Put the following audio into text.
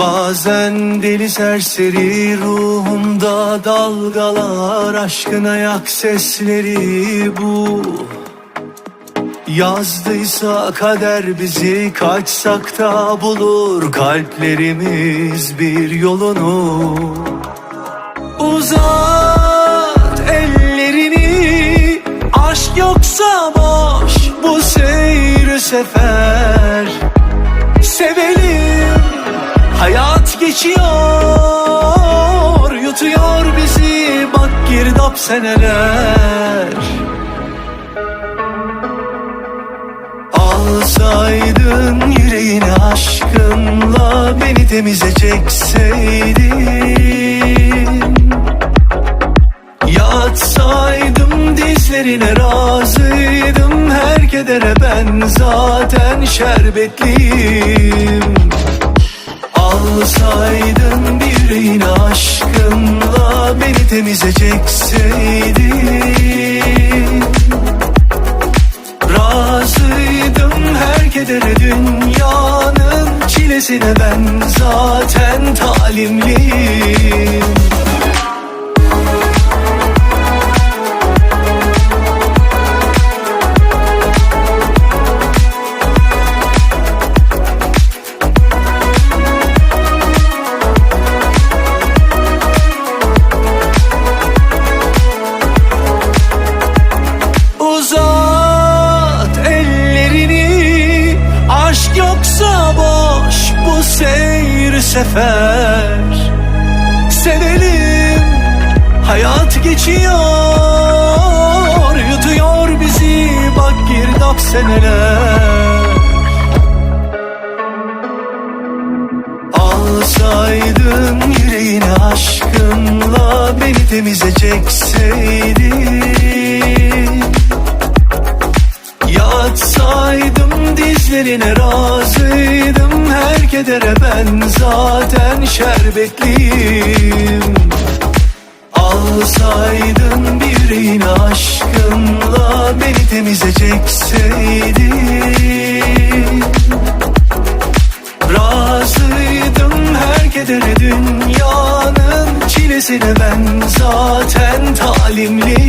Bazen deli serseri ruhumda dalgalar Aşkın ayak sesleri bu. Yazdıysa kader bizi kaçsak da bulur Kalplerimiz bir yolunu. Uzat ellerini Aşk yoksa boş bu seyir sefer Geçiyor Yutuyor bizi. Bak girdap seneler. Alsaydın yüreğini aşkınla Beni temize çekseydin. Yatsaydım dizlerine razıydım Her kedere ben zaten şerbetliyim Alsaydın bir yüreğini aşkınla Beni temize çekseydin Razıydım her kedere dünyanın Çilesine ben zaten talimliyim sefer. Sevelim hayat geçiyor Yutuyor bizi bak girdap seneler. Alsaydın yüreğini aşkınla Beni temize Yatsaydım dizlerine razıydım kedere ben zaten şerbetliyim. Alsaydın bir yüreğini aşkınla Beni temize çekseydin Razıydım her kedere dünyanın Çilesine ben zaten talimliyim